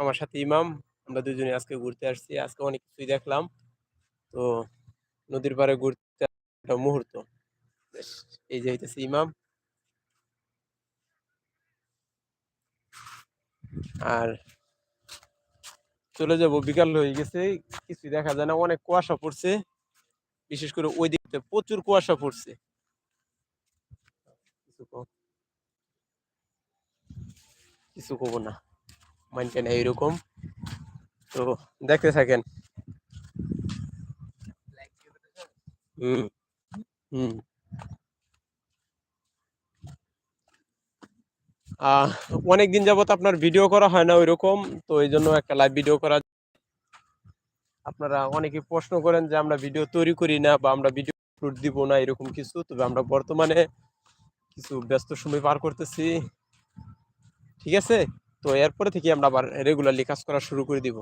আমার সাথে ইমাম। আমরা দুজনে আজকে ঘুরতে আসছি। আজকে অনেক কিছুই দেখলাম। তো নদীর পাড়ে ঘুরতে মুহূর্ত। এই যে হইতেছে ইমাম। আর চলে যাব, বিকাল হয়ে গেছে। কিছুই দেখা যায় না। অনেক কুয়াশা পড়ছে। বিশেষ করে ওই দিকতে প্রচুর কুয়াশা পড়ছে। কিছু কিছু কব না। মানতে না এরকম তো দেখতে থাকেন। অনেকদিন যাবত আপনার ভিডিও করা হয় না ওইরকম, তো এই জন্য একটা লাইভ ভিডিও করা আপনারা অনেকে প্রশ্ন করেন যে আমরা ভিডিও তৈরি করি না বা আমরা ভিডিও আপলোড দিব না এরকম কিছু, তবে আমরা বর্তমানে কিছু ব্যস্ত সময় পার করতেছি। ঠিক আছে? তো এরপরে থেকে আমরা আবার রেগুলারলি কাজ করা শুরু করে দিব।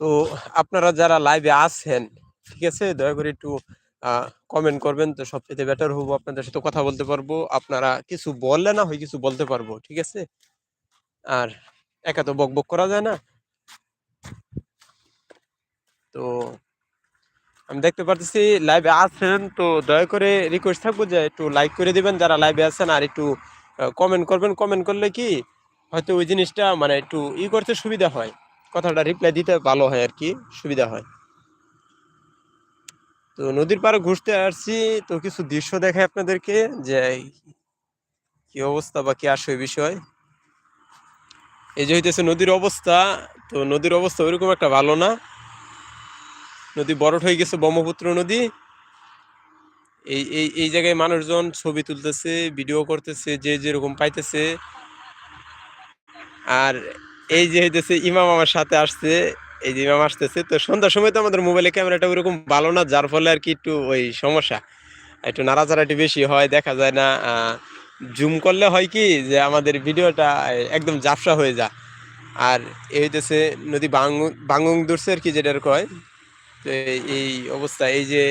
তো আপনারা যারা লাইভে আছেন, ঠিক আছে? দয়া করে একটু কমেন্ট করবেন। তো সবচেয়ে বেটার হব, আপনাদের সাথে কথা বলতে পারব। আপনারা কিছু বললে না হয় কিছু বলতে পারব, ঠিক আছে? আর একা তো বক বক করা যায় না। তো আমি দেখতে পারতেছি লাইভে আছেন। তো দয়া করে রিকোয়েস্ট থাকব যে একটু লাইক করে দিবেন। যারা লাইভে আছেন, আর একটু কমেন্ট করবেন। কমেন্ট করলে কি, হয়তো ওই জিনিসটা মানে একটু ই করতে সুবিধা হয়। কথাটা রিপ্লাই দিতে ভালো হয় আর কি, সুবিধা হয়। তো নদীর পাড়ে ঘুরতে আসছি, তো কিছু দৃশ্য দেখায় আপনাদেরকে, যে কি অবস্থা বা কি আসে বিষয়। এই যে হইতেছে নদীর অবস্থা, তো নদীর অবস্থা ওইরকম একটা ভালো না। নদী বরট হয়ে গেছে, ব্রহ্মপুত্র নদী। এই এই এই জায়গায় মানুষজন ছবি তুলতেছে ভিডিও করতেছে, যে যেরকম পাইতেছে। আর এই যে হইতেছে, ইমাম আমার সাথে আসছে, এই যে ইমাম আসতেছে, তো সন্ধ্যার সময় তো আমাদের মোবাইলে ক্যামেরাটা ওইরকম ভালো না, যার ফলে আর কি একটু ওই সমস্যা। একটু নাড়াচাড়াটি বেশি হয়, দেখা যায় না জুম করলে হয় কি যে আমাদের ভিডিওটা একদম জাপসা হয়ে যায়। আর এই হইতেছে, নদী বাঙ্গু বাঙ্গুং দূরছে আর কি যেটার কয় তো এই অবস্থা, এই যে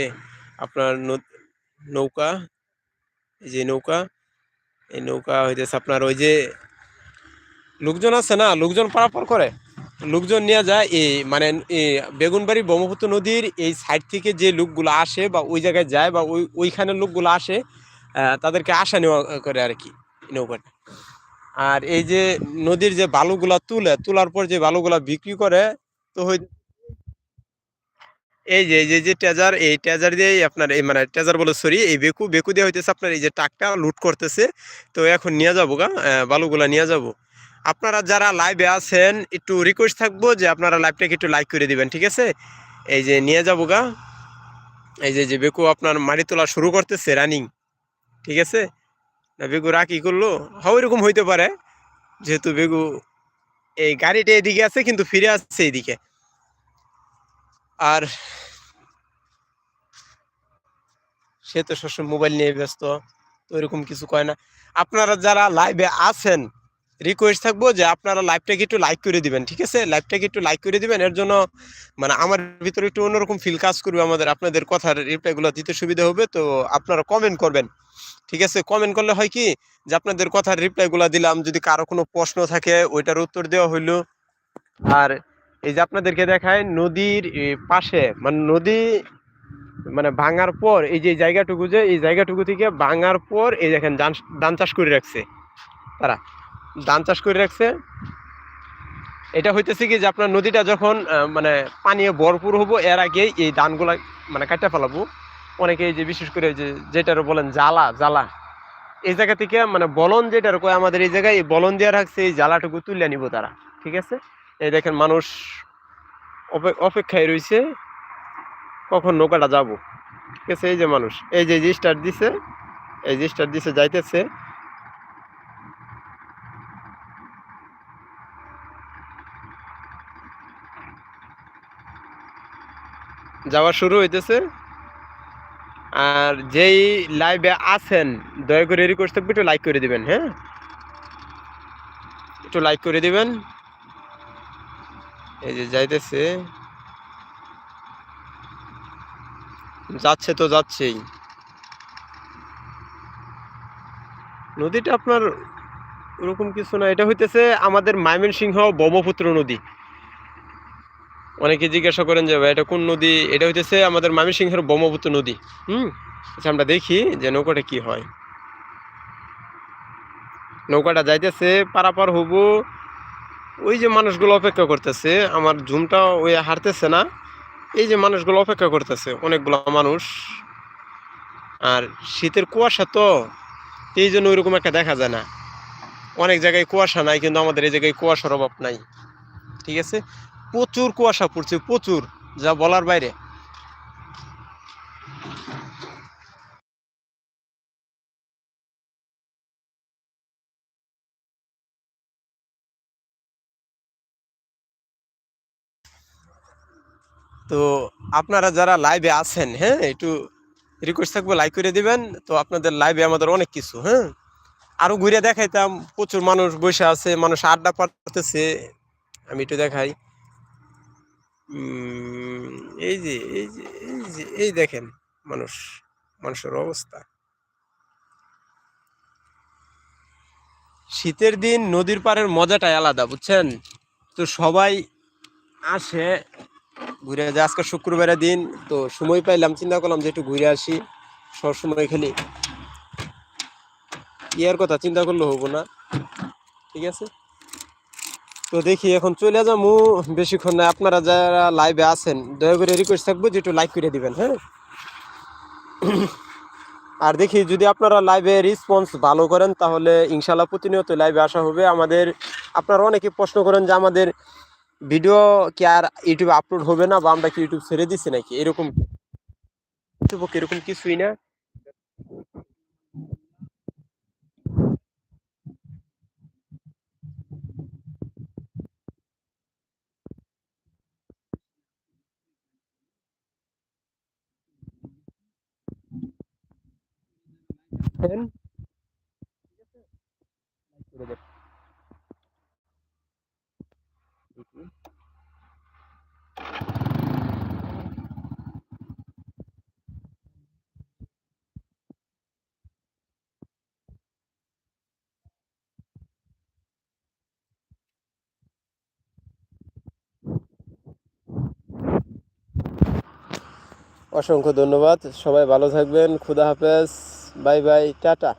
আপনার নৌকা, এই যে নৌকা, এই নৌকা হইতেছে আপনার ওই যে লোকজন আছে না, লোকজন পারাপার করে। লোকজন নিয়ে যায় এই মানে বেগুনবাড়ি ব্রহ্মপুত্র নদীর এই সাইড থেকে যে লোকগুলো আসে বা ওই জায়গায় যায় বা ওই, ওইখানের লোকগুলো আসে তাদেরকে আসা নেওয়া করে আর কি নৌকাটা। আর এই যে নদীর যে বালুগুলা তুলে, তোলার পর যে বালুগুলা বিক্রি করে, তো হই এই যে এই যে ট্রেজার এই ট্রেজার দিয়ে আপনার এই মানে ট্রেজার বলে সরি এই বেকু বেকু দিয়ে হইতেছে আপনার এই যে টাকটা লুট করতেছে, তো এখন নিয়ে যাব গা বালুগুলা নিয়ে যাব। আপনারা যারা লাইভে আছেন, একটু রিকোয়েস্ট থাকব যে আপনারা লাইভটাকে একটু লাইক করে দিবেন, ঠিক আছে? এই যে নিয়ে যাব গা। এই যে যে বেকু আপনার মাটি তোলা শুরু করতেছে রানিং ঠিক আছে? না বেগু রাকি করল? হয় এরকম হইতে পারে। যেহেতু বেগু এই গাড়িটা এদিকে আছে, কিন্তু ফিরে আসছে এইদিকে আর সে তো সবসময় মোবাইল নিয়ে ব্যস্ত, তো এরকম কিছু কয় না। আপনারা যারা লাইভে আছেন রিকোয়েস্ট থাকব যে আপনারা লাইভটাকে একটু লাইক করে দিবেন, ঠিক আছে? লাইভটাকে একটু লাইক করে দিবেন, এর জন্য মানে আমার ভিতরে একটু অন্যরকম ফিল কাজ করবে আমাদের, আপনাদের কথার রিপ্লাইগুলো দিতে সুবিধা হবে, তো আপনারা কমেন্ট করবেন, ঠিক আছে? কমেন্ট করলে হয় কি যে আপনাদের কথার রিপ্লাইগুলো দিলাম, যদি কারও কোনো প্রশ্ন থাকে, ওইটার উত্তর দেওয়া হইল। আর এই যে আপনাদেরকে দেখায় নদীর পাশে মানে নদী মানে ভাঙার পর, এই যে জায়গাটুকু যে, এই জায়গাটুকু থেকে ভাঙার পর, এই দেখেন ধান চাষ করে রাখছে, তারা। ধান চাষ করে রাখছে। এটা হইতেছে কি যে আপনার নদীটা যখন মানে পানি ভরপুর হব, এর আগে এই ধানগুলা মানে কাটা ফেলাবো। অনেকে যে বিশেষ করে যে যেটার বলেন জ্বালা জ্বালা। এই জায়গা থেকে মানে বলন যেটার কয়, আমাদের এই জায়গায় এই বলন দিয়ে রাখছে, এই জ্বালাটুকু তুলে নিব তারা, ঠিক আছে? এই দেখেন মানুষ অপে- অপেক্ষায় রয়েছে কখন নৌকাটা যাব, ঠিক আছে? এই যে মানুষ, এই যে স্টার্ট দিছে, এই যে স্টার্ট দিছে, যাইতেছে। যাওয়া শুরু হইতেছে। আর যেই লাইভে আছেন, দয়া করে রিকোয়েস্ট থাকবে, একটু লাইক করে দিবেন হ্যাঁ? একটু লাইক করে দিবেন। এই যে যাইতেছে। যাচ্ছে তো যাচ্ছেই। নদীটা আপনার ওরকম কিছু না, এটা হইতেছে আমাদের ময়মনসিংহ ব্রহ্মপুত্র নদী। অনেকে জিজ্ঞাসা করেন যে, ভাই, এটা কোন নদী? এটা হইতেছে আমাদের ময়মনসিংহের ব্রহ্মপুত্র নদী। হুম? আচ্ছা আমরা দেখি যে নৌকাটা কি হয়। নৌকাটা যাইতেছে, পারাপার হব। ওই যে মানুষগুলো অপেক্ষা করতেছে, আমার ঝুমটা ওই হারতেছে না। এই যে মানুষগুলো অপেক্ষা করতেছে, অনেকগুলো মানুষ। আর শীতের কুয়াশা তো, এই জন্য ওইরকম একটা দেখা যায় না। অনেক জায়গায় কুয়াশা নাই, কিন্তু আমাদের এই জায়গায় কুয়াশার অভাব নাই। ঠিক আছে? প্রচুর কুয়াশা পড়ছে, প্রচুর, যা বলার বাইরে। তো আপনারা যারা লাইভে আছেন হ্যাঁ একটু রিকোয়েস্ট থাকব লাইক করে দিবেন। তো আপনাদের লাইভে আমাদের অনেক কিছু হ্যাঁ। আরও ঘুরে দেখাইতাম, প্রচুর মানুষ বসে আছে, মানুষ আড্ডা পাড়তেছে। আমি একটু দেখাই। এই যে এই যে এই যে, এই দেখেন মানুষ, মানুষের অবস্থা। শীতের দিন নদীর পাড়ের মজাটাই আলাদা, বুঝছেন? তো সবাই আসে, ঘুরে যে আজকে শুক্রবারের দিন, তো সময় পাইলাম, চিন্তা করলাম যে একটু ঘুরে আসি। সবসময় খালি ইয়ার কথা চিন্তা করলে হব না। ঠিক আছে? তো দেখি এখন চলে যাব বেশিক্ষণ না, আপনারা যারা লাইভে আছেন, দয়া করে রিকোয়েস্ট থাকব যে একটু লাইক করে দিবেন হ্যাঁ? আর দেখি যদি আপনারা লাইভে রেসপন্স ভালো করেন, তাহলে ইনশাল্লাহ প্রতিনিয়ত লাইভে আসা হবে। আমাদের, আপনারা অনেকে প্রশ্ন করেন যে আমাদের ভিডিও কি আর ইউটিউবে আপলোড হবে না, বা আমরা কি ইউটিউব ছেড়ে দিচ্ছি নাকি? এরকম এরকম কিছুই না। দেখেন। অসংখ্য ধন্যবাদ। সবাই ভালো থাকবেন। খুদা হাফেজ। Bye bye tata.